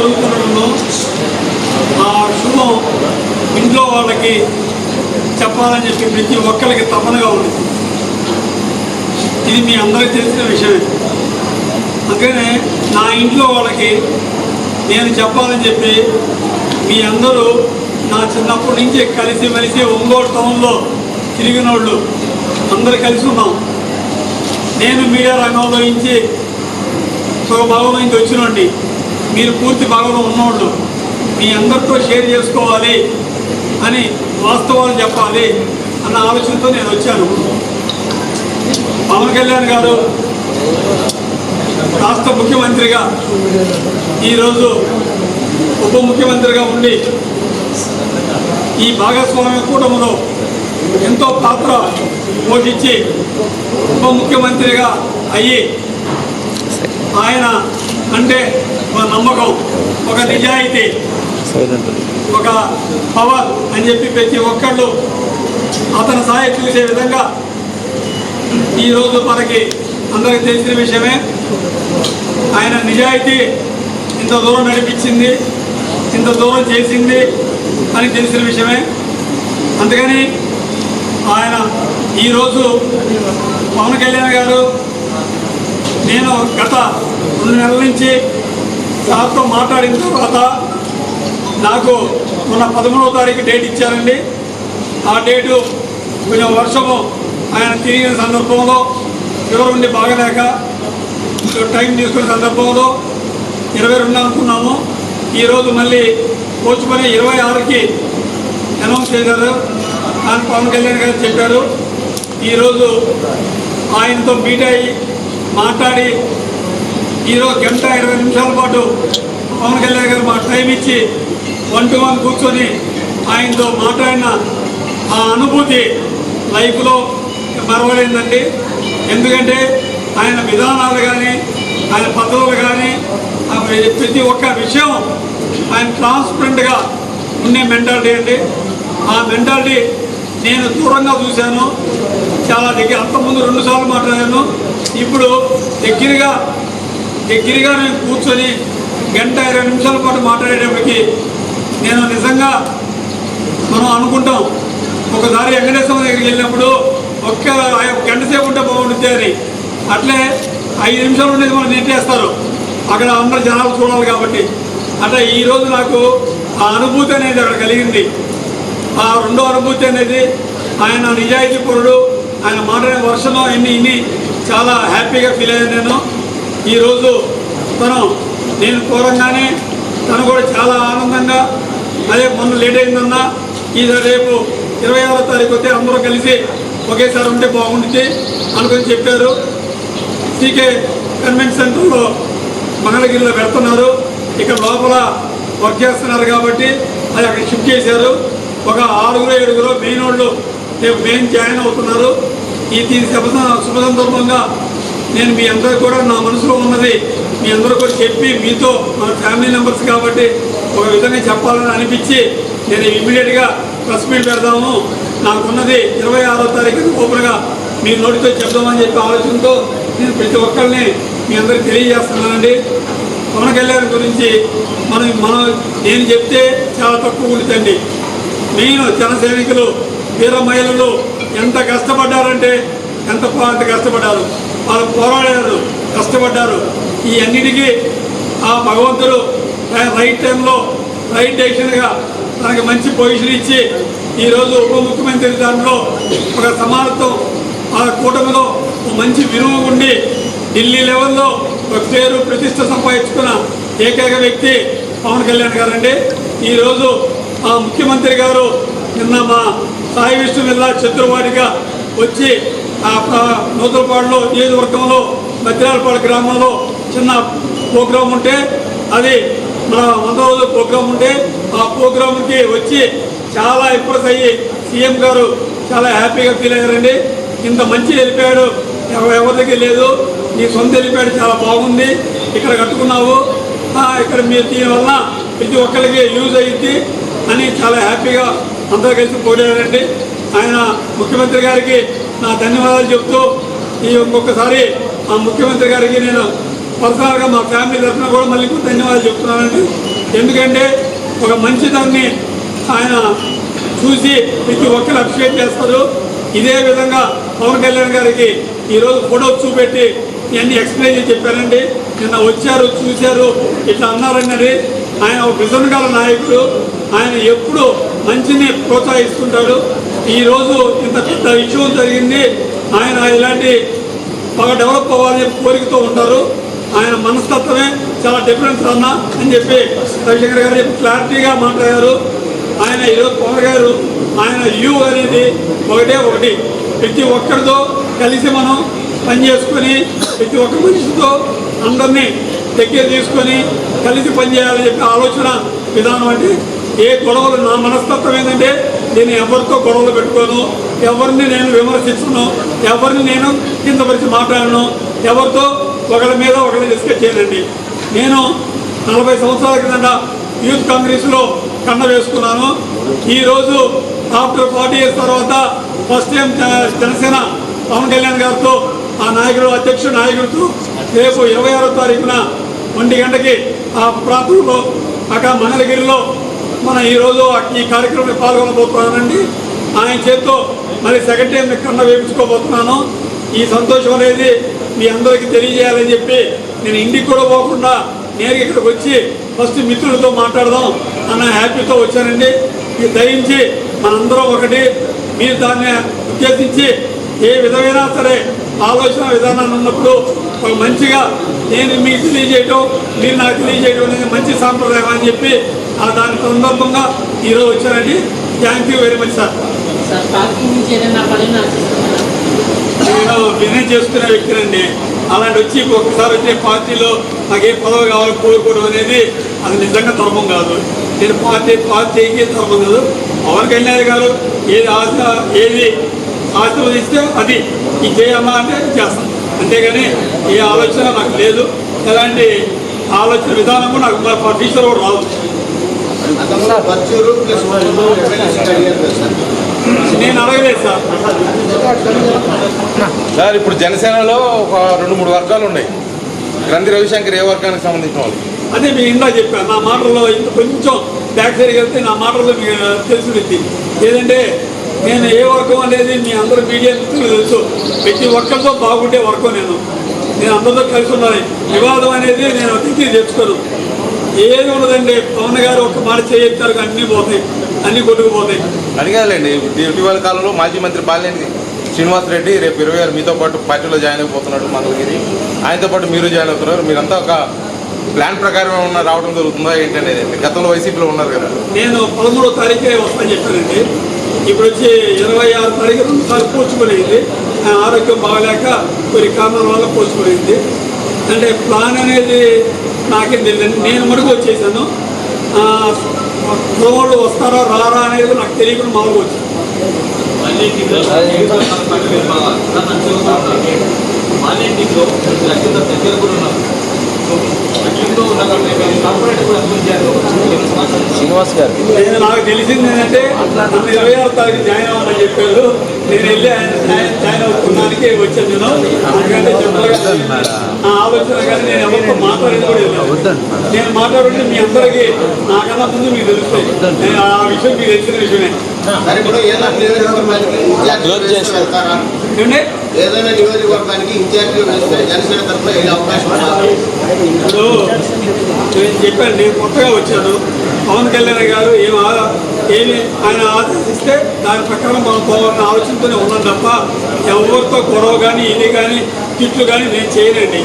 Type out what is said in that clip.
దొరుకుతుండడంలో ఆ శుభం ఇంట్లో వాళ్ళకి చెప్పాలని చెప్పి ప్రతి ఒక్కరికి తప్పనగా ఉంది. ఇది మీ అందరికీ తెలిసిన విషయమే. అందుకనే నా ఇంట్లో వాళ్ళకి నేను చెప్పాలని చెప్పి మీ అందరూ నా చిన్నప్పటి నుంచి కలిసి మెలిసి ఒంగోలు టౌన్లో తిరిగిన వాళ్ళు అందరు కలిసి ఉన్నాం. నేను మీడియా రంగంలో నుంచి ఒక భాగం నుంచి వచ్చినండి మీరు పూర్తి భాగంలో ఉన్నవాళ్ళు మీ అందరితో షేర్ చేసుకోవాలి అని వాస్తవాలు చెప్పాలి అన్న ఆలోచనతో నేను వచ్చాను. పవన్ కళ్యాణ్ గారు రాష్ట్ర ముఖ్యమంత్రిగా ఈరోజు ఉప ముఖ్యమంత్రిగా ఉండి ఈ భాగస్వామ్య కూటమిలో ఎంతో పాత్ర పోషించి ఉప ముఖ్యమంత్రిగా అయ్యి ఆయన అంటే ఒక నమ్మకం. ఒక నిజాయితీ ఒక పవర్ అని చెప్పి ప్రతి ఒక్కళ్ళు అతని సాయి చూసే విధంగా ఈరోజు మనకి అందరికి తెలిసిన విషయమే. ఆయన నిజాయితీ ఇంత దూరం నడిపించింది ఇంత దూరం చేసింది అని తెలిసిన విషయమే. అందుకని ఆయన ఈరోజు పవన్ కళ్యాణ్ గారు నేను గత రెండు నెలల నుంచి సార్తో మాట్లాడిన తర్వాత నాకు మొన్న పదమూడవ తారీఖు డేట్ ఇచ్చారండి. ఆ డేటు కొంచెం వర్షము ఆయన తిరిగిన సందర్భంలో ఎవరు ఉండి బాగలేక టైం తీసుకునే సందర్భంలో ఇరవై రెండు అనుకున్నాము. ఈరోజు మళ్ళీ పోచుకొని ఇరవై ఆరుకి అనౌన్స్ చేశారు. ఆయన పవన్ కళ్యాణ్ గారు చెప్పారు. ఈరోజు ఆయనతో మీట్ అయ్యి మాట్లాడి ఈరోజు గంట ఇరవై నిమిషాల పాటు పవన్ కళ్యాణ్ గారు మా టైం ఇచ్చి వన్ టు వన్ కూర్చొని ఆయనతో మాట్లాడిన ఆ అనుభూతి లైఫ్లో మరవలేదండి. ఎందుకంటే ఆయన విధానాలు కానీ ఆయన పద్ధతులు కానీ ప్రతి ఒక్క విషయం ఆయన ట్రాన్స్పరెంట్గా ఉండే మెంటాలిటీ అండి. ఆ మెంటాలిటీ నేను దూరంగా చూశాను. చాలా దగ్గర అంతకుముందు రెండుసార్లు మాట్లాడాను. ఇప్పుడు దగ్గరగా దగ్గరగా నేను కూర్చొని గంట ఇరవై నిమిషాల పాటు మాట్లాడేటప్పటికి నేను నిజంగా మనం అనుకుంటాం ఒకసారి వెంకటేశ్వర దగ్గరికి వెళ్ళినప్పుడు ఒక్క గంట సేపు ఉంటే బాగుంటుంది అని. అట్లే ఐదు నిమిషాలు ఉండేది మనం నెట్టేస్తారు అక్కడ అందరు జనాలు చూడాలి కాబట్టి. అట్లా ఈరోజు నాకు ఆ అనుభూతి అనేది అక్కడ కలిగింది. ఆ రెండో అనుభూతి అనేది ఆయన నిజాయితీ పరుడు ఆయన మాట్లాడే వర్షంలో ఇన్ని ఇన్ని చాలా హ్యాపీగా ఫీల్ అయ్యాను నేను. ఈరోజు తను నేను కోరంగానే తను కూడా చాలా ఆనందంగా అదే మొన్న లేట్ అయిందన్నా ఇది రేపు ఇరవై ఆరో తారీఖు వస్తే అందరూ కలిసి ఒకేసారి ఉంటే బాగుంటుంది అనుకుని చెప్పారు. సీకే కన్వెన్షన్ సెంటర్లో మంగళగిరిలో పెడుతున్నారు. ఇక లోపల వర్క్ చేస్తున్నారు కాబట్టి అది అక్కడ షిఫ్ట్ చేశారు. ఒక ఆరుగురు ఏడుగురు మెయిన్ వాళ్ళు రేపు మెయిన్ జాయిన్ అవుతున్నారు. ఈ ఈ శుభ శుభ సందర్భంగా నేను మీ అందరూ కూడా నా మనసులో ఉన్నది. మీ అందరూ కూడా చెప్పి మీతో మన ఫ్యామిలీ మెంబర్స్ కాబట్టి ఒక విధంగా చెప్పాలని అనిపించి నేను ఇమ్మీడియట్గా ప్రెస్ మీట్ పెడదాము. నాకున్నది ఇరవై ఆరో తారీఖు ఓపెన్గా మీ నోటితో చెప్దామని చెప్పి ఆలోచనతో నేను ప్రతి ఒక్కరిని మీ అందరికి తెలియజేస్తున్నానండి. పవన్ కళ్యాణ్ గురించి మనం మనం నేను చెప్తే చాలా తక్కువ ఉంటుందండి. మెయిన్ జన సైనికులు వీర మహిళలు ఎంత కష్టపడ్డారంటే ఎంత అంత కష్టపడ్డారు. వాళ్ళు పోరాడారు కష్టపడ్డారు. ఈ అన్నిటికీ ఆ భగవంతుడు రైట్ టైంలో రైట్ డెసిషన్గా తనకి మంచి పొజిషన్ ఇచ్చి ఈరోజు ఉప ముఖ్యమంత్రి దాంట్లో ఒక సమానత్వం ఆ కూటమిలో ఒక మంచి విలువ ఉండి ఢిల్లీ లెవెల్లో ఒక పేరు ప్రతిష్ట సంపాదించుకున్న ఏకైక వ్యక్తి పవన్ కళ్యాణ్ గారండి. ఈరోజు ఆ ముఖ్యమంత్రి గారు నిన్న మా సాయి విష్ణు మిల్లా చతుర్వాడిగా వచ్చి ఆ నూతలపాడులో నియోజకవర్గంలో మద్రాలపాడు గ్రామంలో చిన్న ప్రోగ్రాం ఉంటే అది మన వంద రోజుల ప్రోగ్రాం ఉంటే ఆ ప్రోగ్రాంకి వచ్చి చాలా ఇంప్రెస్ అయ్యి సీఎం గారు చాలా హ్యాపీగా ఫీల్ అయ్యారండి. ఇంత మంచి వెళ్ళిపోయాడు. ఎవరికి లేదు. నీ సొంత వెళ్ళిపోయాడు. చాలా బాగుంది. ఇక్కడ కట్టుకున్నావు. ఇక్కడ మీరు దీనివల్ల ప్రతి ఒక్కరికి యూజ్ అయ్యింది అని చాలా హ్యాపీగా అందరూ కలిసి పోయారండి ఆయన ముఖ్యమంత్రి గారికి నా ధన్యవాదాలు చెప్తూ ఈ ఒక్కొక్కసారి ఆ ముఖ్యమంత్రి గారికి నేను పర్సనల్గా మా ఫ్యామిలీ తరఫున కూడా మళ్ళీ ధన్యవాదాలు చెప్తున్నానండి. ఎందుకంటే ఒక మంచిదాన్ని ఆయన చూసి ప్రతి ఒక్కరు అప్రిషియేట్ చేస్తారు. ఇదే విధంగా పవన్ కళ్యాణ్ గారికి ఈరోజు ఫోటో చూపెట్టి ఇవన్నీ ఎక్స్ప్లెయిన్ చేసి చెప్పారండి. నిన్న వచ్చారు చూశారు ఇట్లా అన్నారన్నది ఆయన ఒక విజన్ గల నాయకుడు. ఆయన ఎప్పుడు మంచిని ప్రోత్సహిస్తుంటాడు. ఈరోజు ఇంత పెద్ద విషయం జరిగింది. ఆయన ఇలాంటి బాగా డెవలప్ అవ్వాలని చెప్పి కోరికతో ఉంటారు. ఆయన మనస్తత్వమే చాలా డిఫరెన్స్ అన్న అని చెప్పి రవిశంకర్ గారు చెప్పి క్లారిటీగా మాట్లాడారు. ఆయన ఈరోజు పవన్ గారు ఆయన యూ అనేది ఒకటే ఒకటి. ప్రతి ఒక్కరితో కలిసి మనం పని చేసుకొని ప్రతి ఒక్క మనిషితో అందరినీ దగ్గర తీసుకొని కలిసి పనిచేయాలని చెప్పి ఆలోచన విధానం అంటే ఏ గొడవలు నా మనస్తత్వం ఏంటంటే నేను ఎవరితో గొడవలు పెట్టుకోను ఎవరిని నేను విమర్శించను ఎవరిని నేను కిందపరిచి మాట్లాడను ఎవరితో ఒకరి మీద ఒకరిని డిస్కస్ చేయనండి. నేను నలభై సంవత్సరాల కింద యూత్ కాంగ్రెస్లో కన్న వేసుకున్నాను. ఈరోజు ఆఫ్టర్ ఫార్టీ ఇయర్స్ తర్వాత ఫస్ట్ టైం జనసేన పవన్ కళ్యాణ్ గారితో ఆ నాయకుడు అధ్యక్షుడు నాయకుడితో రేపు ఇరవై ఆరో తారీఖున ఒంటి గంటకి ఆ ప్రాంతంలో అక్కడ మంగళగిరిలో మన ఈరోజు ఈ కార్యక్రమంలో పాల్గొనబోతున్నానండి. ఆయన చేత్తో మరి సెకండ్ టైం కన్న వేపించుకోబోతున్నాను. ఈ సంతోషం అనేది మీ అందరికీ తెలియజేయాలని చెప్పి నేను ఇంటికి కూడా పోకుండా నేరుగా ఇక్కడికి వచ్చి ఫస్ట్ మిత్రులతో మాట్లాడదాం అన్న హ్యాపీతో వచ్చానండి. ఇది దయించి మనందరం ఒకటి మీరు దాన్ని ఉద్దేశించి ఏ విధమైనా సరే ఆలోచన విధానాన్ని ఉన్నప్పుడు ఒక మంచిగా నేను మీకు తెలియజేయటం మీరు నాకు తెలియజేయడం అనేది మంచి సాంప్రదాయం అని చెప్పి ఆ దాని సందర్భంగా ఈరోజు వచ్చానండి thank you very much sir నేను బిజినెస్ చేసుకునే వ్యక్తినండి. అలాంటి వచ్చి ఒక్కసారి వచ్చే పార్టీలో నాకు ఏ పదవి కావాలి కోరుకోవడం అనేది అది నిజంగా ధర్మం కాదు. నేను పార్టీ పార్టీకి ధర్మం కాదు. పవన్ కళ్యాణ్ గారు ఏది ఆశ ఏది ఆశీర్వదిస్తే అది ఇది చేయమ్మా అంటే చేస్తాను అంతేగాని ఏ ఆలోచన నాకు లేదు. ఎలాంటి ఆలోచన విధానము నాకు మా ఫ్యూచర్ కూడా రాదు. నేను అడగలేదు సార్. సార్ ఇప్పుడు జనసేనలో ఒక రెండు మూడు వర్గాలు ఉన్నాయి. గ్రంథి రవిశంకర్ ఏ వర్గానికి సంబంధించిన వాళ్ళు? అదే మీకు ఇందా చెప్పాను నా మాటల్లో ఇంత కొంచెం బ్యాక్ సైడ్కి వెళ్తే నా మాటల్లో మీకు తెలిసింది ఏదంటే నేను ఏ వర్గం అనేది మీ అందరూ మీడియా మిత్రులు తెలుసు. ప్రతి ఒక్కరితో బాగుండే వర్గం నేను. నేను అందరితో కలిసి ఉండాలి. వివాదం అనేది నేను అతిథి తెచ్చుకోను. ఏది ఉండదండి. పవన్ గారు ఒక మాట చేయొచ్చారు అన్నీ పోతాయి. అన్నీ కొట్టుకుపోతాయి. అడిగాలండి ఇటీవల కాలంలో మాజీ మంత్రి బాలినేని శ్రీనివాస్ రెడ్డి రేపు ఇరవై ఆరు మీతో పాటు పార్టీలో జాయిన్ అయిపోతున్నాడు మంగళగిరి ఆయనతో పాటు మీరు జాయిన్ అవుతున్నారు. మీరంతా ఒక ప్లాన్ ప్రకారం ఏమన్నా రావడం జరుగుతుందా ఏంటనేది? గతంలో వైసీపీలో ఉన్నారు కదా. నేను పదమూడో తారీఖే వస్తాను చెప్పానండి. ఇప్పుడు వచ్చి ఇరవై ఆరు తారీఖు రెండు సార్లు పోర్చుకునేది ఆరోగ్యం బాగలేక కొన్ని కారణాల వల్ల పోర్చుకునేది అంటే ప్లాన్ అనేది నాకేం తెలియదు. నేను మటుకు వచ్చేసాను. ఆ, కుర్రోళ్ళు వస్తారా రారా అనేది నాకు తెలియకుండా మామూలుగా వచ్చాను దగ్గర కూడా ఉన్నారు శ్రీనివాస్ గారు. నేను నాకు తెలిసింది ఏంటంటే నన్ను ఇరవై ఆరు తారీఖు జాయిన్ అవ్వమని చెప్పారు. నేను వెళ్ళి ఆయన జాయిన్ అవుతున్నానికి వచ్చాను నేను. ఎందుకంటే ఆ ఆలోచన కానీ నేను ఎవరితో మాట్లాడేది కూడా నేను మాట్లాడుంటే మీ అందరికీ నాకన్నా ముందు మీకు తెలుస్తాయి. నేను ఆ విషయం మీకు తెలిసిన విషయమే. ఏదైనా నియోజకవర్గానికి వేస్తే జనసేన తరఫున వెళ్ళే అవకాశం ఇప్పుడు నేను చెప్పాను నేను కొత్తగా వచ్చాను. పవన్ కళ్యాణ్ గారు ఏం ఏమి ఆయన ఆదేశిస్తే దాని ప్రకారం మనం పోవాలన్న ఆలోచనతోనే ఉన్నాం తప్ప ఎవరితో గొడవ కానీ ఇది కానీ తిట్లు కానీ నేను చేయనండి.